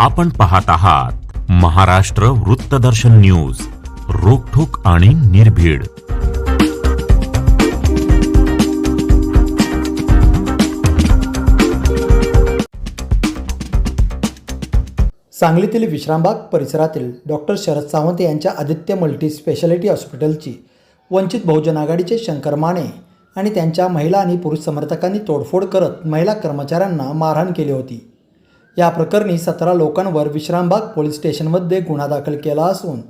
आपण पाहत आहात महाराष्ट्र वृत्तदर्शन न्यूज रोखोक आणि निर्भीड. सांगलीतील विश्रामबाग परिसरातील डॉक्टर शरद सावंत यांच्या आदित्य मल्टी स्पेशालिटी हॉस्पिटलची वंचित बहुजन आघाडीचे शंकर माने आणि त्यांच्या महिला आणि पुरुष समर्थकांनी तोडफोड करत महिला कर्मचाऱ्यांना मारहाण केली होती. या प्रकरणी सतरा लोकांवर विश्रामबाग पोलीस स्टेशनमध्ये गुन्हा दाखल केला असून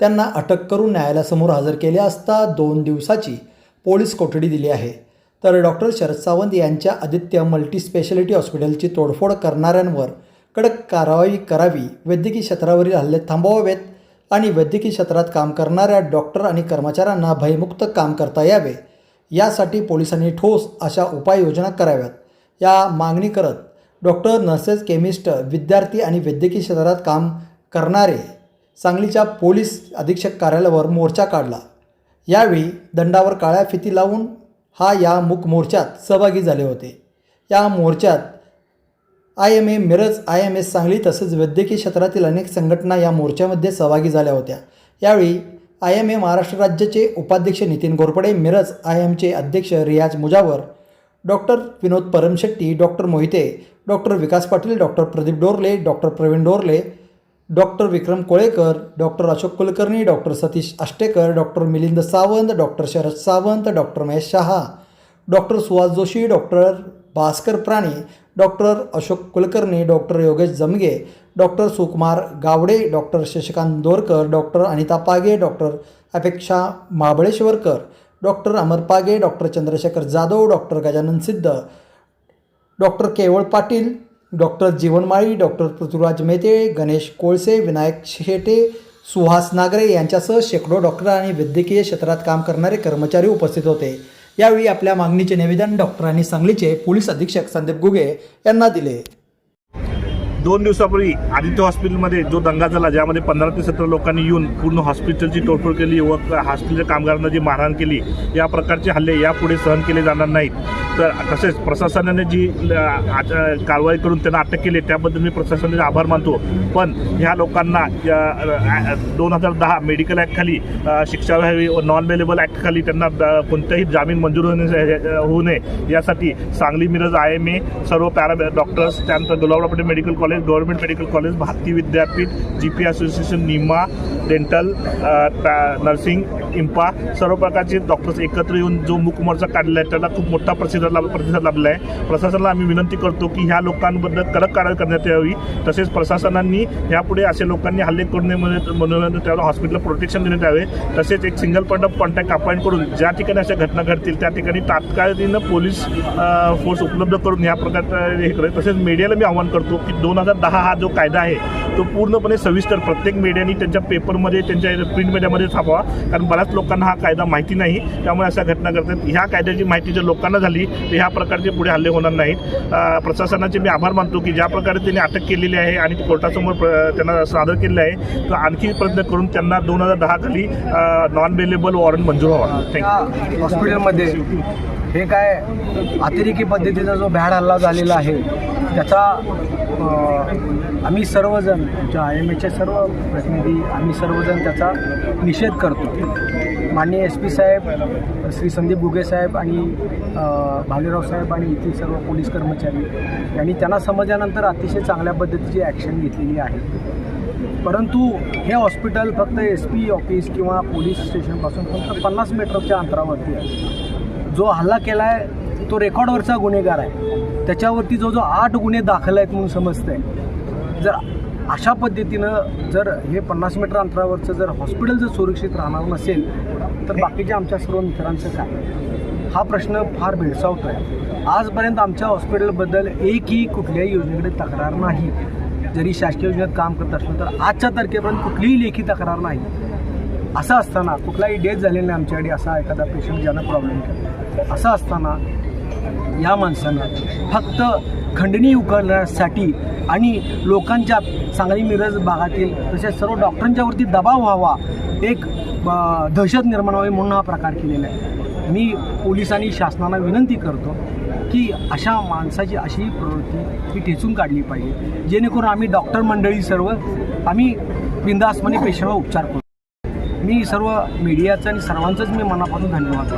त्यांना अटक करून न्यायालयासमोर हजर केले असता दोन दिवसाची पोलीस कोठडी दिली आहे. तर डॉक्टर शरद सावंत यांच्या आदित्य मल्टी स्पेशालिटी हॉस्पिटलची तोडफोड करणाऱ्यांवर कडक कारवाई करावी वैद्यकीय क्षेत्रावरील हल्ले थांबवावेत आणि वैद्यकीय क्षेत्रात काम करणाऱ्या डॉक्टर आणि कर्मचाऱ्यांना भयमुक्त काम करता यावे यासाठी पोलिसांनी ठोस अशा उपाययोजना कराव्यात. या मागणी करत डॉक्टर नर्सेस केमिस्ट विद्यार्थी आणि वैद्यकीय क्षेत्रात काम करणारे सांगलीच्या पोलीस अधीक्षक कार्यालयावर मोर्चा काढला. यावेळी दंडावर काळ्या फिती लावून हा या मूक मोर्चात सहभागी झाले होते. या मोर्चात I M A Miraj I M S Sangli तसेच वैद्यकीय क्षेत्रातील अनेक संघटना या मोर्चामध्ये सहभागी झाल्या होत्या. यावेळी आय एम ए महाराष्ट्र राज्याचे उपाध्यक्ष नितीन घोरपडे मिरज आय एमचे अध्यक्ष Riyaz Mujawar doctor Vinod Paramshetti doctor Mohite doctor Vikas Patil doctor Pradeep Dorle doctor Praveen Dorle doctor Vikram Kolekar doctor Ashok Kulkarni doctor Satish Ashtekar doctor Milind Sawant doctor Sharad Sawant doctor Mahesh Shah doctor Suhas Joshi doctor Bhaskar Prani doctor Ashok Kulkarni doctor Yogesh Jamge doctor Sukumar Gawade doctor Shashikant Dorkar doctor Anita Page doctor Apeksha Mahabaleshwarkar doctor Amar Page doctor Chandrashekhar Jadhav doctor Gajanan Siddh doctor Keval Patil doctor Jeevanmali doctor Prithviraj Mete Ganesh Kolse Vinayak Shete Suhas Nagare यांच्यासह शेकडो doctor आणि वैद्यकीय क्षेत्रात काम करणारे कर्मचारी उपस्थित होते. यावेळी आपल्या मागणीचे निवेदन डॉक्टरांनी सांगलीचे पोलीस अधीक्षक संदीप गुगे यांना दिले. दोन दिवसापूर्वी आदित्य हॉस्पिटलमध्ये जो दंगा झाला ज्यामध्ये पंधरा ते सतरा लोकांनी येऊन पूर्ण हॉस्पिटलची तोडफोड केली व हॉस्पिटलच्या कामगारांना जी मारहाण केली या प्रकारचे हल्ले यापुढे सहन केले जाणार नाहीत. तर तसेच प्रशासनाने जी कारवाई करून त्यांना अटक केली त्याबद्दल मी प्रशासनाचे आभार मानतो. पण ह्या लोकांना दोन हजार दहा मेडिकल ॲक्टखाली शिक्षा व्हावी व नॉन अवेलेबल ॲक्टखाली त्यांना अ, कोणताही जामीन मंजूर होणे होऊ नये. यासाठी Sangli Miraj I M A सर्व पॅरा डॉक्टर्स त्यानंतर Gulabrao Patel medical college government medical college Bharati Vidyapeeth G P association NIMA dental nursing IMPA सर्व प्रकारचे डॉक्टर्स एकत्र येऊन जो मूकमोर्चा काढला आहे त्याला खूप मोठा प्रसिद्ध लाभ प्रतिसाद लाभला आहे प्रशासनाला आम्ही विनंती करतो की ह्या लोकांबद्दल कडक कारवाई करण्यात यावी. तसेच प्रशासनांनी यापुढे असे लोकांनी हल्ले करू नये म्हणून त्याला हॉस्पिटलला प्रोटेक्शन देण्यात यावे. तसेच एक single point of contact appoint करून ज्या ठिकाणी अशा घटना घडतील त्या ठिकाणी तात्काळीनं पोलीस uh, फोर्स उपलब्ध करून या प्रकारचं हे करेल. तसेच मीडियाला मी आव्हान करतो की दोन हजार दहा हा जो कायदा आहे तो पूर्णपणे सविस्तर प्रत्येक मीडियानी त्यांच्या पेपरमध्ये त्यांच्या प्रिंट मीडियामध्ये छापावा. कारण बऱ्याच लोकांना हा कायदा माहिती नाही. त्यामुळे अशा घटना करतात ह्या कायद्याची माहिती जर लोकांना झाली तर ह्या प्रकारचे पुढे हल्ले होणार नाहीत. प्रशासनाचे मी आभार मानतो की ज्या प्रकारे त्यांनी अटक केलेली आहे आणि कोर्टासमोर त्यांना सादर केलेलं आहे तर आणखी प्रयत्न करून त्यांना दोन हजार दहा खाली नॉन बेलेबल वॉरंट मंजूर व्हावा. थँक्यू हॉस्पिटलमध्ये हे काय अतिरेकी पद्धतीचा जो भ्याड हल्ला झालेला आहे त्याचा आम्ही सर्वजण आमच्या आय एम एचे सर्व प्रतिनिधी आम्ही सर्वजण त्याचा निषेध करतो. माननीय एस पी साहेब श्री संदीप गुगे साहेब आणि भालेराव साहेब आणि इथे सर्व पोलीस कर्मचारी यांनी त्यांना समजल्यानंतर अतिशय चांगल्या पद्धतीची ॲक्शन घेतलेली आहे. परंतु हे हॉस्पिटल फक्त एस पी ऑफिस किंवा पोलीस स्टेशनपासून फक्त पन्नास मीटरच्या अंतरावरती आहे. जो हल्ला केला आहे तो रेकॉर्डवरचा गुन्हेगार आहे. त्याच्यावरती जो जो आठ गुन्हे दाखल आहेत म्हणून समजतंय. जर अशा पद्धतीनं जर हे पन्नास मीटर अंतरावरचं जर हॉस्पिटल जर सुरक्षित राहणार नसेल तर बाकीच्या आमच्या सर्व मित्रांचं काय? हा प्रश्न फार भेडसावतो आहे आजपर्यंत आमच्या हॉस्पिटलबद्दल एकही कुठल्याही योजनेकडे तक्रार नाही. जरी शासकीय योजनेत काम करत असलं तर आजच्या तारखेपर्यंत कुठलीही लेखी तक्रार नाही. असं असताना कुठलाही डेथ झालेला नाही आमच्याकडे असा एखादा पेशंट ज्यानं प्रॉब्लेम केला. असं असताना या माणसानं. फक्त खंडणी उकळण्यासाठी आणि लोकांच्या सांगली मिरज भागातील तसेच सर्व डॉक्टरांच्यावरती दबाव व्हावा एक दहशत निर्माण व्हावी म्हणून हा प्रकार केलेला आहे. मी पोलिसांनी शासनाला विनंती करतो की अशा माणसाची अशी प्रवृत्ती ही ठेचून काढली पाहिजे. जेणेकरून आम्ही डॉक्टर मंडळी सर्व आम्ही बिंदासपणे पेशंटवर उपचार करू. मी सर्व मीडियाचं आणि सर्वांचंच मी मनापासून धन्यवाद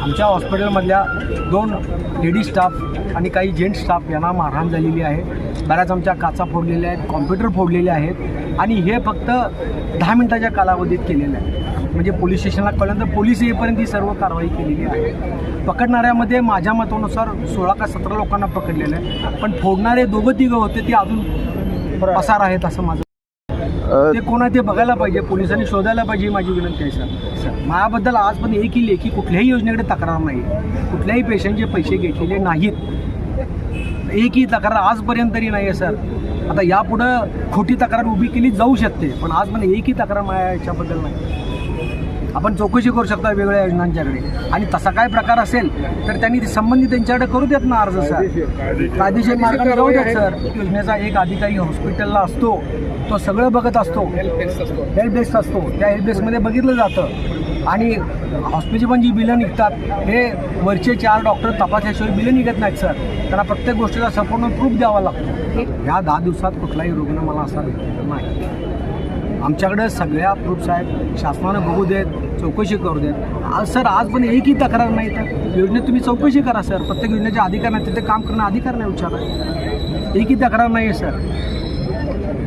आमच्या हॉस्पिटलमधल्या दोन लेडीज स्टाफ आणि काही जेंट स्टाफ यांना मारहाण झालेली आहे. बऱ्याच आमच्या काचा फोडलेल्या आहेत कॉम्प्युटर फोडलेले आहेत आणि हे फक्त दहा मिनिटाच्या कालावधीत केलेलं आहे. म्हणजे पोलीस स्टेशनला कळल्यानंतर पोलीस येईपर्यंत ही सर्व कारवाई केलेली आहे. पकडणाऱ्यामध्ये माझ्या मतानुसार सोळा का सतरा लोकांना पकडलेलं आहे. पण फोडणारे दोघं तिघं होते ते अजून पसार आहेत असं माझं ते कोण आहे ते बघायला पाहिजे पोलिसांनी शोधायला पाहिजे ही माझी विनंती आहे सर. सर माझ्याबद्दल आज पण एकही लेखी कुठल्याही योजनेकडे तक्रार नाही. कुठल्याही पेशंटचे पैसे घेतलेले नाहीत. एकही तक्रार आजपर्यंत तरी नाही आहे सर. आता यापुढं खोटी तक्रार उभी केली जाऊ शकते पण आज पण एकही तक्रार माझ्या याच्याबद्दल नाही. आपण चौकशी करू शकता वेगवेगळ्या योजनांच्याकडे. आणि तसा काय प्रकार असेल तर त्यांनी ते संबंधित त्यांच्याकडे करू देत ना अर्ज सर. कायदेशीर मार्गाने जाऊ देत सर. योजनेचा एक अधिकारी हॉस्पिटलला असतो. तो सगळं बघत असतो. हेल्प डेस्क असतो. त्या हेल्प डेस्कमध्ये बघितलं जातं. आणि हॉस्पिटलची पण जी बिलं निघतात हे वरचे चार डॉक्टर तपासल्याशिवाय बिलं निघत नाहीत सर त्यांना प्रत्येक गोष्टीचा संपूर्ण प्रूफ द्यावा लागतो. ह्या दहा दिवसात कुठलाही रुग्ण मला असा नाही. आमच्याकडे सगळ्या प्रूफ्स आहेत. शासनानं बघू देत चौकशी करू देत. आज सर आज पण एकही तक्रार नाही तर योजनेत तुम्ही चौकशी करा सर प्रत्येक योजनेचे अधिकार नाही तिथे काम करणं अधिकार नाही विचारा. एकही तक्रार नाही आहे सर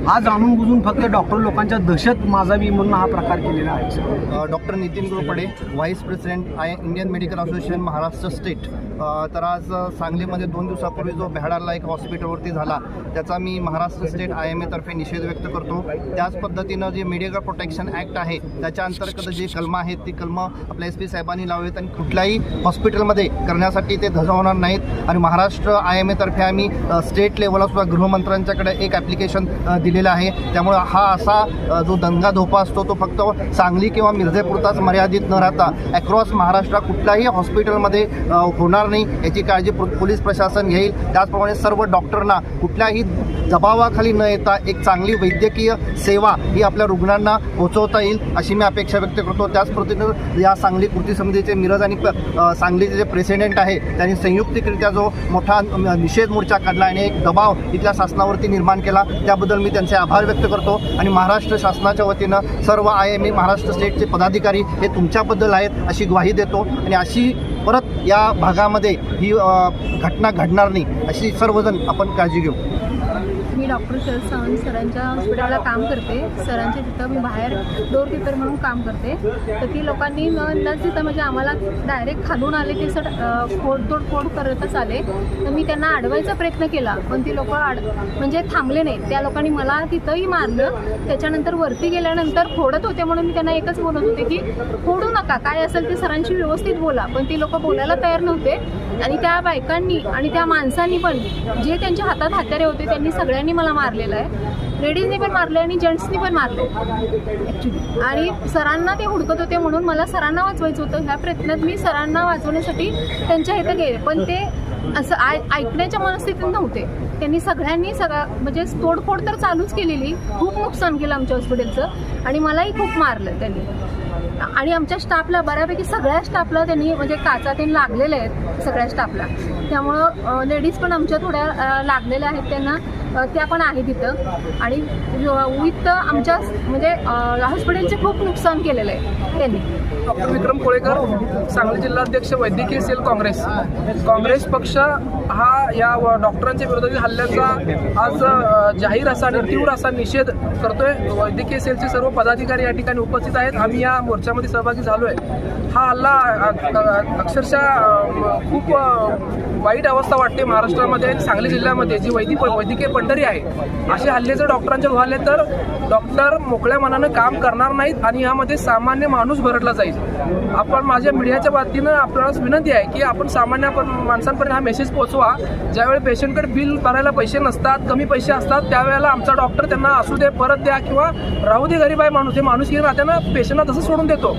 हा जाणून बुजून फक्त डॉक्टर लोकांच्या दहशत माजावी म्हणून हा प्रकार केलेला आहे doctor Nitin Gopade vice president I Indian medical association Maharashtra state. तर आज सांगलीमध्ये दोन दिवसापूर्वी जो भ्याडाला एक हॉस्पिटलवरती झाला त्याचा मी महाराष्ट्र स्टेट आय एम एतर्फे निषेध व्यक्त करतो. त्याच पद्धतीनं जे मेडिकल प्रोटेक्शन ॲक्ट आहे त्याच्या अंतर्गत जी कलमं आहेत ती कलमं आपल्या एस पी साहेबांनी लावलीत आणि कुठल्याही हॉस्पिटलमध्ये करण्यासाठी ते धजवणार नाहीत. आणि महाराष्ट्र आय एम एतर्फे आम्ही स्टेट लेवलला सुद्धा गृहमंत्र्यांच्याकडे एक ॲप्लिकेशन दिलेलं आहे. त्यामुळं हा असा जो दंगा धोपा असतो तो फक्त सांगली किंवा मिर्झेपुरताच मर्यादित न राहता अक्रॉस महाराष्ट्रात कुठल्याही हॉस्पिटलमध्ये होणार नाही याची काळजी पोलीस प्रशासन घेईल. त्याचप्रमाणे सर्व डॉक्टरना कुठल्याही दबावाखाली न येता एक चांगली वैद्यकीय सेवा ही आपल्या रुग्णांना पोहोचवता येईल अशी मी अपेक्षा व्यक्त करतो. त्याच पद्धतीनं या सांगली कृती समितीचे मिरज आणि सांगलीचे जे प्रेसिडेंट आहे त्यांनी संयुक्तिकरित्या जो मोठा निषेध मोर्चा काढला आणि एक दबाव इथल्या शासनावरती निर्माण केला त्याबद्दल मी त्यांचे आभार व्यक्त करतो. आणि महाराष्ट्र शासनाच्या वतीनं सर्व आय एम ए महाराष्ट्र स्टेटचे पदाधिकारी हे तुमच्याबद्दल आहेत अशी ग्वाही देतो. आणि अशी परत या भागामध्ये ही घटना घडणार नाही अशी सर्वजण आपण काळजी घेऊ. मी डॉक्टर शरद सावंत सरांच्या हॉस्पिटलला काम करते. सरांच्या तिथं मी बाहेर डोर किपर म्हणून काम करते. तर ती लोकांनी न तिथं म्हणजे आम्हाला डायरेक्ट खालून आले ते सर फोडतोड फोड करतच आले. तर मी त्यांना अडवायचा प्रयत्न केला पण ती लोक आड म्हणजे थांबले नाहीत. त्या लोकांनी मला तिथंही मारलं. त्याच्यानंतर वरती गेल्यानंतर फोडत होते म्हणून मी त्यांना एकच बोलत होते की फोडू नका. काय असेल ते सरांशी व्यवस्थित बोला. पण ती लोक बोलायला तयार नव्हते. आणि त्या बायकांनी आणि त्या माणसांनी पण जे त्यांच्या हातात हत्यारे होते त्यांनी सगळ्यांनी मला मारलेलं आहे. लेडीजनी पण मारलंय आणि जेंट्सनी पण मारले ॲक्च्युली आणि सरांना ते हुडकत होते म्हणून मला सरांना वाचवायचं होतं. ह्या प्रयत्नात मी सरांना वाचवण्यासाठी त्यांच्या इथं गेले. पण ते असं आय ऐकण्याच्या मनस्थितीत नव्हते. त्यांनी सगळ्यांनी सगळा म्हणजे तोडफोड तर चालूच केलेली. खूप नुकसान केलं आमच्या हॉस्पिटलचं आणि मलाही खूप मारलं त्यांनी. आणि आमच्या स्टाफला बऱ्यापैकी सगळ्या स्टाफला त्यांनी म्हणजे काचा त्यांनी लागलेले आहेत सगळ्या स्टाफला. त्यामुळं लेडीज पण आमच्या थोड्या लागलेल्या आहेत त्यांना. त्या पण आहेत तिथं आणि विथ आमच्या म्हणजे हॉस्पिटलचे खूप नुकसान केलेलं आहे त्यांनी. डॉक्टर विक्रम कोळेकर सांगली जिल्हाध्यक्ष वैद्यकीय सेल काँग्रेस. काँग्रेस पक्ष हा या व- डॉक्टरांच्या विरोधातील हल्ल्याचा आज जाहीर असा आणि तीव्र असा निषेध करतोय. वैद्यकीय सेलचे सर्व पदाधिकारी या ठिकाणी उपस्थित आहेत. आम्ही या मोर्चा मोर्चामध्ये सहभागी झालो आहे हा हल्ला अक्षरशः खूप वाईट अवस्था वाटते महाराष्ट्रामध्ये आणि सांगली जिल्ह्यामध्ये जी वैदिक वैद्यकीय पंढरी आहे. असे हल्ले जर डॉक्टरांच्या झाले तर डॉक्टर मोकळ्या मनानं काम करणार नाहीत आणि यामध्ये सामान्य माणूस भरडला जाईल. आपण माझ्या मीडियाच्या बाबतीनं आपल्याला विनंती आहे की आपण सामान्य माणसांपर्यंत हा मेसेज पोहोचवा. ज्यावेळी पेशंटकडे बिल भरायला पैसे नसतात कमी पैसे असतात त्यावेळेला आमचा डॉक्टर त्यांना असू दे परत द्या किंवा राहू दे गरीब आहे माणूस हे माणूस घेऊन नात्यानं पेशंटला तसं सोडून देतो.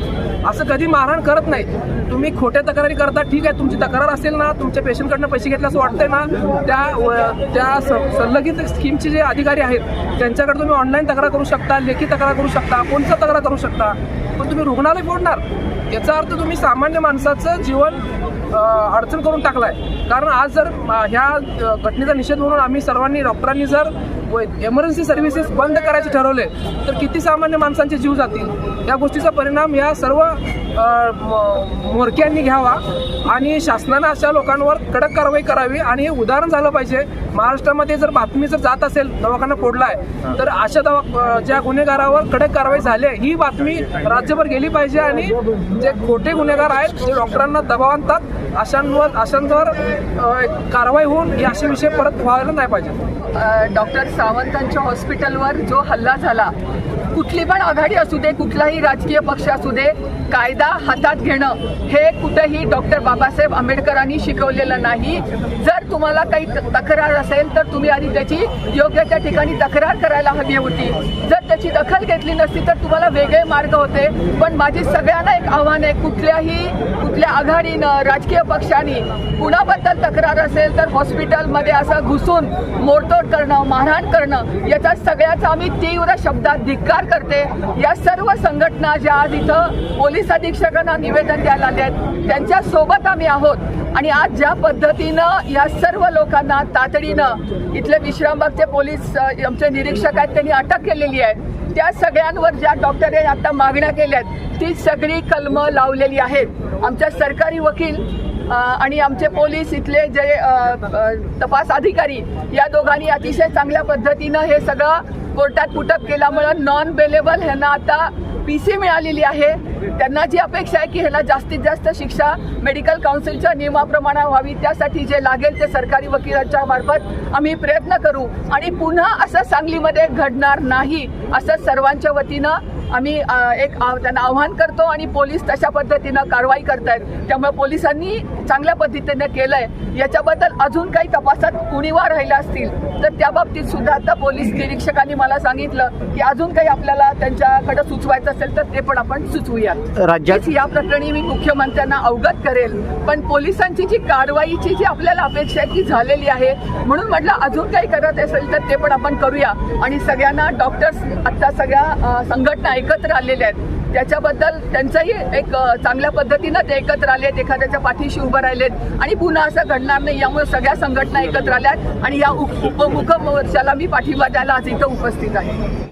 असं कधी मारहाण करत नाही. तुम्ही खोट्या तक्रारी करता ठीक आहे तुमची तक्रार असेल ना तुमच्या पेशंटकडनं पैसे घेतले असं वाटतंय ना त्या व- त्या स- संलग्नित स्कीमचे जे अधिकारी आहेत त्यांच्याकडे तुम्ही ऑनलाईन तक्रार करू शकता लेखी तक्रार करू शकता कोणचं तक्रार करू शकता पण तुम्ही रुग्णालय फोडणार. याचा अर्थ तुम्ही सामान्य माणसाचं जीवन अडचण करून टाकलाय. कारण आज जर ह्या घटनेचा निषेध म्हणून आम्ही सर्वांनी डॉक्टरांनी जर एमर्जन्सी सर्व्हिसेस बंद करायचे ठरवले तर किती सामान्य माणसांचे जीव जातील? या गोष्टीचा परिणाम या सर्व मोरक्यांनी म- घ्यावा आणि शासनानं अशा लोकांवर कडक कारवाई करावी आणि हे उदाहरण झालं पाहिजे. महाराष्ट्रामध्ये जर बातमी जर जात असेल दवाखाना फोडलाय तर अशा दवा ज्या गुन्हेगारावर कडक कारवाई झाली आहे ही बातमी राज्यभर गेली पाहिजे आणि जे खोटे गुन्हेगार आहेत जे डॉक्टरांना दबाव आणतात अशांवर अशांवर कारवाई होऊन हे असे विषय परत व्हायला नाही पाहिजे. डॉक्टर सावंतांच्या हॉस्पिटलवर जो हल्ला झाला कुठली पण आघाडी असू दे कुठलाही राजकीय पक्ष असू दे कायदा हातात घेणं हे कुठेही डॉक्टर बाबासाहेब आंबेडकरांनी शिकवलेलं नाही. जर तुम्हाला काही त- तक्रार असेल तर तुम्ही आधी त्याची योग्य त्या ठिकाणी तक्रार करायला हवी होती. जर त्याची दखल घेतली नसती तर तुम्हाला वेगळे मार्ग होते. पण माझी सगळ्यांना एक आव्हान आहे कुठल्याही कुठल्या आघाडीनं राजकीय पक्षांनी कुणाबद्दल तक्रार असेल तर हॉस्पिटलमध्ये असं घुसून मोडतोड करणं मारहाण करणं याचा सगळ्याचा आम्ही तीव्र शब्दात धिक्कार करते. या सर्व संघटना ज्या आज इथं पोलीस अधीक्षकांना निवेदन द्यायला आले आहेत त्यांच्यासोबत आम्ही आहोत. आणि आज ज्या पद्धतीनं या सर्व लोकांना तातडीनं इथले विश्रामबागचे पोलीस आमचे निरीक्षक आहेत त्यांनी अटक केलेली आहे. त्या सगळ्यांवर ज्या डॉक्टरांनी आता मागण्या केल्या आहेत ती सगळी कलमं लावलेली आहेत. आमच्या सरकारी वकील आणि आमचे पोलीस इथले जे तपास अधिकारी या दोघांनी अतिशय चांगल्या पद्धतीनं हे सगळं कोर्टात कुटक केल्यामुळं नॉन बेलेबल ह्यांना आता पी सी मिळालेली आहे. त्यांना जी अपेक्षा आहे की ह्यांना जास्तीत जास्त शिक्षा मेडिकल काउन्सिलच्या नियमाप्रमाणे व्हावी त्यासाठी जे लागेल ते सरकारी वकिलांच्या मार्फत आम्ही प्रयत्न करू. आणि पुन्हा असं सांगलीमध्ये घडणार नाही असं सर्वांच्या वतीनं आम्ही एक त्यांना आव्हान करतो आणि पोलीस तशा पद्धतीनं कारवाई करतायत. त्यामुळे पोलिसांनी चांगल्या पद्धतीने केलंय. याच्याबद्दल अजून काही तपासात कुणीवा राहिला असतील तर त्या बाबतीत सुद्धा आता पोलीस निरीक्षकांनी मला सांगितलं की अजून काही आपल्याला त्यांच्याकडे सुचवायचं असेल तर ते पण आपण सुचवूयात. राज्यात या प्रकरणी मी मुख्यमंत्र्यांना अवगत करेल. पण पोलिसांची जी कारवाईची जी आपल्याला अपेक्षा आहे ती झालेली आहे. म्हणून म्हटलं अजून काही करत असेल तर ते पण आपण करूया. आणि सगळ्यांना डॉक्टर्स आता सगळ्या संघटना एकत्र आलेले आहेत. त्याच्याबद्दल त्यांचंही एक चांगल्या पद्धतीनं ते एकत्र आलेत एखाद्याच्या पाठीशी उभं राहिलेत आणि पुन्हा असं घडणार नाही. यामुळे सगळ्या संघटना एकत्र आल्या आहेत. आणि या उप उपमुख मी पाठिंबा द्यायला आज इथं उपस्थित आहे.